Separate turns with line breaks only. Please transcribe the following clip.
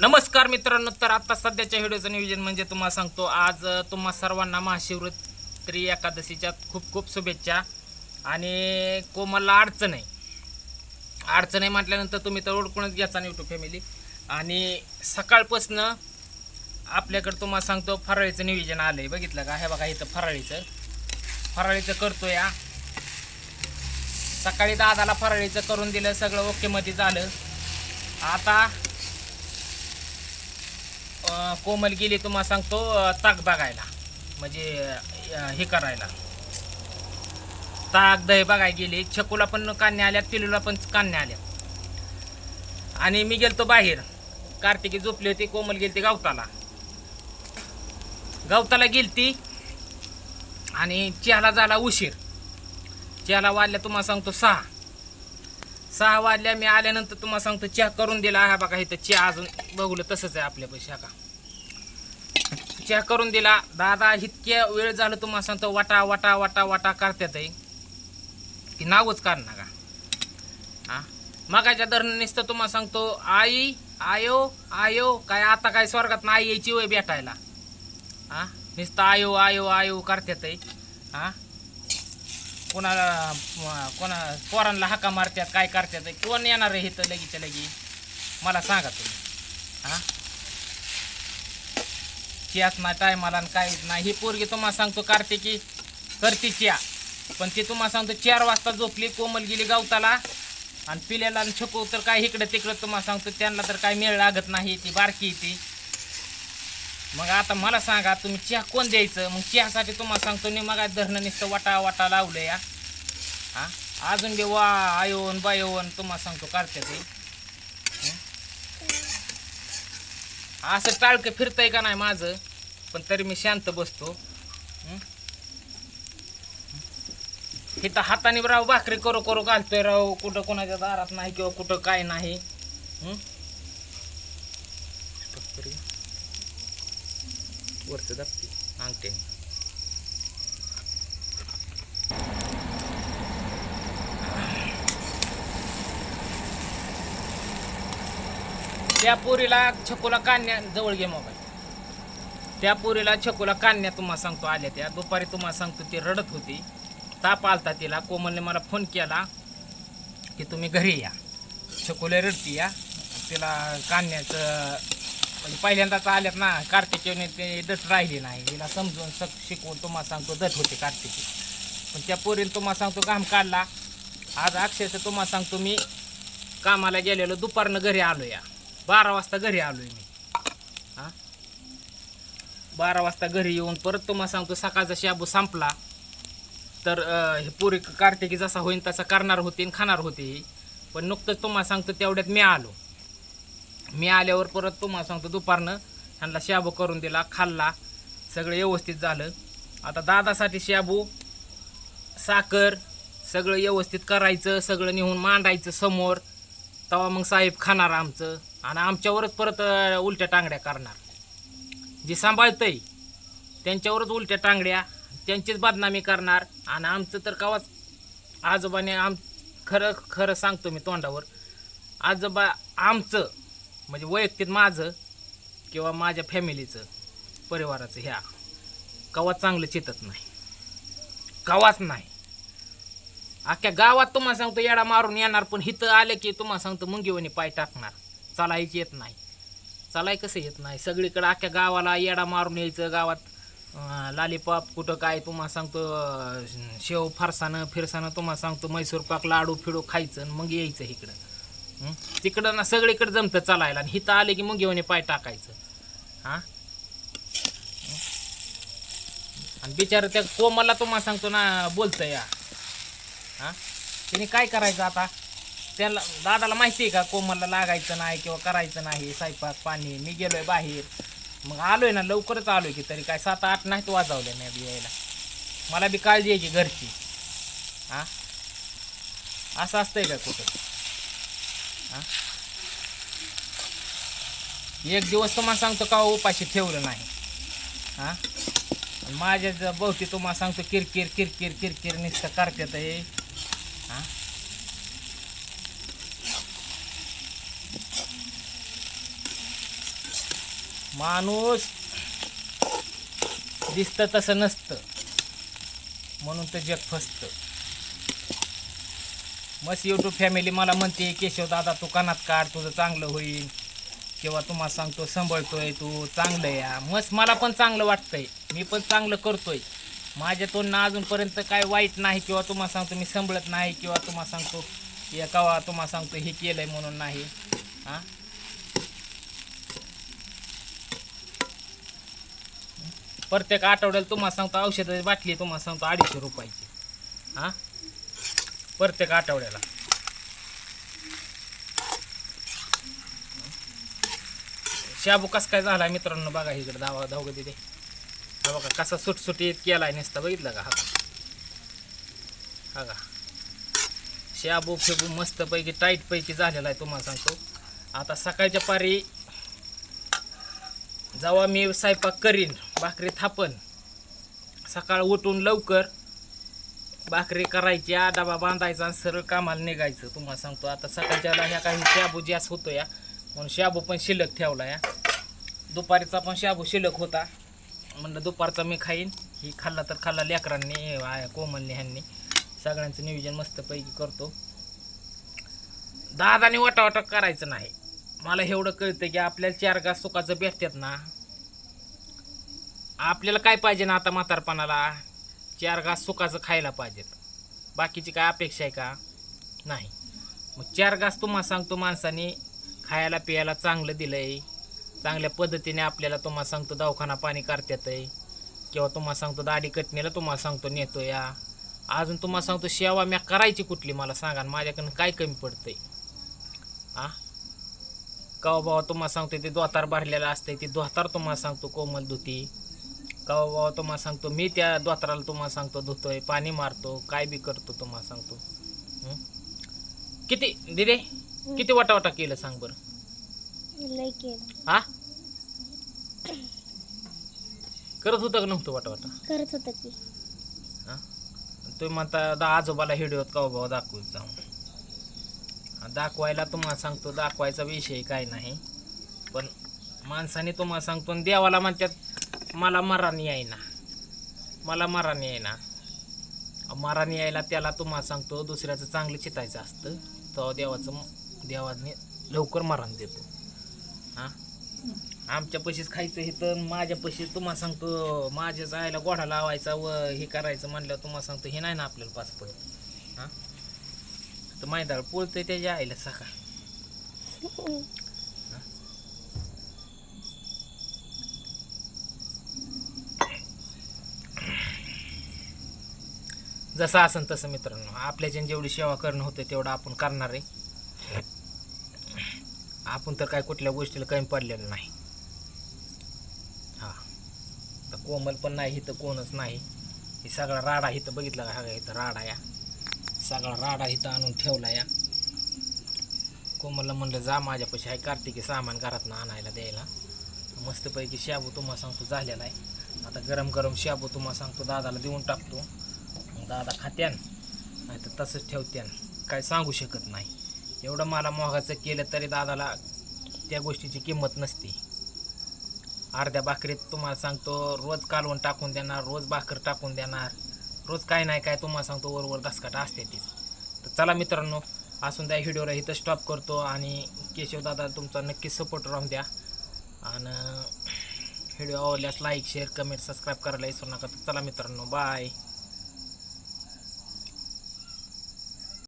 नमस्कार मित्रांनो तर आता सध्याच्या व्हिडिओचं नियोजन म्हणजे तुम्हाला सांगतो आज तुम्हा सर्वांना महाशिवरात्री एकादशीच्या खूप खूप शुभेच्छा. आणि कोमलला अडचण आहे. अडचण आहे म्हटल्यानंतर तुम्ही तर ओळखूनच घ्याचा यूट्यूब फॅमिली आणि सकाळपासनं आपल्याकडं तुम्हाला सांगतो फराळीचं नियोजन आलं आहे बघितलं का? हे बघा इथं फराळीचं. फराळीचं करतो या सकाळी दादाला फराळीचं करून दिलं सगळं ओकेमध्ये झालं. आता कोमल गेली तुम्हाला सांगतो ताक बघायला. म्हणजे हे करायला. ताक दही बघायला गेली छकूला पण कान्या आल्यात पिलूला पण कान्या आल्यात. आणि मी गेलतो बाहेर. कार्तिकी झोपली होती कोमल गेलती गावताला. गावताला गेलती आणि चहाला झाला उशीर. चहाला वाढल्या तुम्हाला सांगतो सहा. सहा वाजल्या मी आल्यानंतर तुम्हाला सांगतो चहा करून दिला. हा बघा इथं चहा अजून बघूलं तसंच आहे आपल्या पैसे का? चहा करून दिला. दादा इतक्या वेळ झालं तुम्हाला सांगतो वाटा वाटा वाटा वाटा करतात आहे. की नावच करणार का? हा? मगाच्या दरम्यान नुसतं तुम्हाला सांगतो आई आयो आयो काय आता काय स्वर्गात नाही यायची वय भेटायला. हा? नुसतं आयो आयो आयो करतात आहे. हा? कोणाला कोणा पोरांना हाका मारतात काय करतात कोण येणार आहे इथं लगीच्या लगी मला सांगा तुम्ही. हा? चियाच नाही टायमाला आणि काहीच नाही. ही पोरगी तुम्हाला सांगतो कार्तिकी करते चिया. पण ती तुम्हाला सांगतो चार वाजता झोपली कोमल गेली गावताला आणि पिल्याला आणि छकू तर काय इकडं तिकडं तुम्हाला सांगतो त्यांना तर काय मेळ लागत नाही ती बारकी ती. मग आता मला सांगा तुम्ही चहा कोण द्यायचं? मग चहासाठी तुम्हाला सांगतो मी मग धरणं नुसतं वाटा वाटा लावलं या. हा? अजून बी वा आयोन बायोन तुम्हाला सांगतो काढते ते. असं टाळकं फिरतंय का नाही माझं? पण तरी मी शांत बसतो. इथं हाताने राव भाकरी करू करू घालतोय राव. कुठं कोणाच्या दारात नाही किंवा कुठं काय नाही हं? तरी वरचं दाबते अंगठ्याने त्या पोरीला छकोला कान्या जवळ घे मोबाईल. त्या पोरीला छकोला कान्या तुम्हाला सांगतो आल्या त्या. दुपारी तुम्हाला सांगतो ती रडत होती. ताप आलता तिला. कोमलने मला फोन केला की तुम्ही घरी या. छकोला रडती या. तिला कान्याचं म्हणजे पहिल्यांदाच आल्यात ना कार्तिकीने ते दट राहिली नाही. हिला समजून सक शिकवून तुम्हाला सांगतो दट होते कार्तिकी पण त्या पोरीने तुम्हाला सांगतो घाम काढला. आज अक्षरशः तुम्हाला सांगतो मी कामाला गेलेलो दुपारनं घरी आलो या बारा वाजता घरी आलो आहे मी. हां? बारा वाजता घरी येऊन परत तुम्हाला सांगतो सकाळचा शाबू संपला. तर हे पुरी कार्तिकी जसा होईन तसा करणार होती आणि खाणार होती. पण नुकतंच तुम्हाला सांगतो तेवढ्यात मी आलो. मी आल्यावर परत तुम्हाला सांगतो दुपारनं ह्यांना शाबू करून दिला खाल्ला सगळं व्यवस्थित झालं. आता दादासाठी शाबू साखर सगळं व्यवस्थित करायचं सगळं नेऊन मांडायचं समोर. तेव्हा मग साहेब खाणार आमचं आणि आमच्यावरच परत उलट्या टांगड्या करणार. जे सांभाळतंय त्यांच्यावरच उलट्या टांगड्या त्यांचीच बदनामी करणार. आणि आमचं तर कवाच आजोबाने आम खरं खरं सांगतो मी तोंडावर. आजोबा आमचं म्हणजे वैयक्तिक माझं किंवा माझ्या फॅमिलीचं परिवाराचं ह्या कवा चांगलं चितत नाही. कवाच नाही. अख्ख्या गावात तुम्हाला सांगतो येडा मारून येणार पण इथं आलं की तुम्हाला सांगतो मुंगीवणी पाय टाकणार. चालायची येत नाही. चालाय कसं येत नाही? सगळीकडं अख्ख्या गावाला येडा मारून यायचं गावात लालीपॉप लालीपाप कुठं काय तुम्हाला सांगतो शेव फारसानं फिरसानं तुम्हाला सांगतो मैसूर पाक लाडू फिडू खायचं आणि मग यायचं इकडं. हं? तिकडं ना सगळीकडे जमतं चालायला. आणि इथं आले की मग घेऊन पाय टाकायचं. हां? आणि बिचारं त्या कोमलला तुम्हाला सांगतो ना बोलतं या. हां? तिने काय करायचं आता? त्याला दादाला माहिती आहे का कोमलला लागायचं नाही किंवा करायचं नाही स्वयंपाक पाणी मी गेलोय बाहेर. मग आलोय ना लवकरच आलोय की तरी काय सात आठ नाहीत वाजवले नाही बी यायला. मला बी काळजी आहे की घरची. हां? असं असतंय का कुठं? एक दिवस तुम्हाला सांगतो का उपाशी ठेवलं नाही. हां? माझ्या भोवती तुम्हाला सांगतो किरकिर किरकिर किरकिर निसतं करतात हे. हां? माणूस दिसतं तसं नसतं. म्हणून तर जग फसतं. मस्त यूट्यूब फॅमिली मला म्हणते केशव दादा तू कानात काढ तुझं चांगलं होईल. किंवा तुम्हाला सांगतो सांभाळतोय तू चांगलं या मस्त मला पण चांगलं वाटतंय. मी पण चांगलं करतोय. माझ्या तोंडनं अजूनपर्यंत काय वाईट नाही किंवा तुम्हाला सांगतो मी सांभाळत नाही किंवा तुम्हाला सांगतो या तुम्हाला सांगतो हे केलंय म्हणून नाही. हां? प्रत्येक आठवड्याला तुम्हाला सांगतो औषधाची बाटली तुम्हाला सांगतो अडीचशे रुपयाची. हां? प्रत्येक आठवड्याला. शाबू कसा काय झाला मित्रांनो बघा इकडे धावा धावग तिथे. हा बघा कसा सुटसुटीत केलाय नसता बघितलं का? हा हा का शाबू फेबू मस्तपैकी टाईटपैकी झालेला आहे तुम्हाला सांगतो. आता सकाळच्या पारी जेव्हा मी स्वयंपाक करीन. भाकरी थापन. सकाळ उठून लवकर भाकरी करायच्या डबा बांधायचा आणि सरळ कामाला निघायचं. तुम्हाला सांगतो आता सकाळच्या ह्या काही शाबू जास्त होतो या. म्हणून शाबू पण शिल्लक ठेवला या. दुपारीचा पण शाबू शिल्लक होता. म्हणलं दुपारचा मी खाईन. ही खाल्ला तर खाल्ला लेकरांनी कोमलने ह्यांनी. सगळ्यांचं नियोजन मस्तपैकी करतो. दादाने वाटावाटा करायचं नाही. मला एवढं कळतं की आपल्याला चार गास सुखाचं भेटतात ना. आपल्याला काय पाहिजे ना आता म्हातारपणाला? चार घास सुखाचं खायला पाहिजेत. बाकीची काय अपेक्षा आहे का? नाही. मग चार घास तुम्हाला सांगतो माणसाने खायला प्यायला चांगलं दिलंय. चांगल्या पद्धतीने आपल्याला तुम्हाला सांगतो दवाखाना पाणी करतात आहे किंवा तुम्हाला सांगतो दाढी कटणीला तुम्हाला सांगतो नेतो या अजून तुम्हाला सांगतो सेवा म्या करायची कुठली मला सांगा आणि माझ्याकडनं काय कमी पडतंय. आ? कवा बाबा तुम्हाला सांगतो ते दोतार भरलेलं असतंय ते दोतार तुम्हाला सांगतो कोमल धुती कवा बाबा तुम्हाला सांगतो मी त्या दोताराला तुम्हाला सांगतो धुतोय पाणी मारतो काय बी करतो तुम्हाला सांगतो. हं? किती दिदे किती वाटावाटा केलं सांग बरं?
लय केलं.
हा? करत होतं का नव्हतं वाटावाटा?
करत होतं की.
हा? तुम्ही म्हणता दा आजोबाला हिडिओत का बाबा दाखवत जाऊन हा, दाखवायला तुम्हाला सांगतो दाखवायचा विषय काय नाही. पण माणसाने तुम्हाला सांगतो आणि देवाला म्हणतात मला मरण यायना मला मरण यायना मरण यायला त्याला तुम्हाला सांगतो दुसऱ्याचं चांगलं चितायचं असतं तो देवाचं देवाने लवकर मरण देतो. हां? आमच्या पशीच खायचं हे तर माझ्या पशीच तुम्हाला सांगतो माझ्याच आईला गोडा लावायचा व हे करायचं म्हणल्यावर तुम्हाला सांगतो हे नाही ना आपल्याला पास पडत. हां? तर मैदाळ पोळतं त्याच्या आईला सकाळ. हो. जसं असन तसं मित्रांनो. आपल्याच्याने जेवढी सेवा करणं होतं तेवढं आपण करणार आहे. आपण तर काय कुठल्या गोष्टीला कमी पडलेलं नाही. हां. तर कोमल पण नाही इथं कोणच नाही. हे सगळा राडा इथं बघितला का? हा इथं राडा या. सगळा राडा इथं आणून ठेवला या. कोमलला म्हणलं जा माझ्यापाशी. आहे कार्तिकी सामान घरातनं आणायला द्यायला. मस्तपैकी शाबू तुम्हाला सांगतो झालेला आहे. आता गरम गरम शाबू तुम्हाला सांगतो दादाला देऊन टाकतो. दादा खात्यान नाही तर तसंच ठेवत्यान. काय सांगू शकत नाही. एवढं मला मोगाचं केलं तरी दादाला त्या गोष्टीची किंमत नसते. अर्ध्या भाकरीत तुम्हाला सांगतो रोज कालवण टाकून देणार रोज भाकर टाकून देणार. रोज काय नाही काय तुम्हाला सांगतो वरवर दसकाटा असते तीच. तर चला मित्रांनो असून त्या व्हिडिओला इथं स्टॉप करतो आणि केशव दादा तुमचा नक्कीच सपोर्ट राहून द्या. आणि व्हिडिओ आवडल्यास लाईक शेअर कमेंट सबस्क्राईब करायला विसरू नका. तर चला मित्रांनो बाय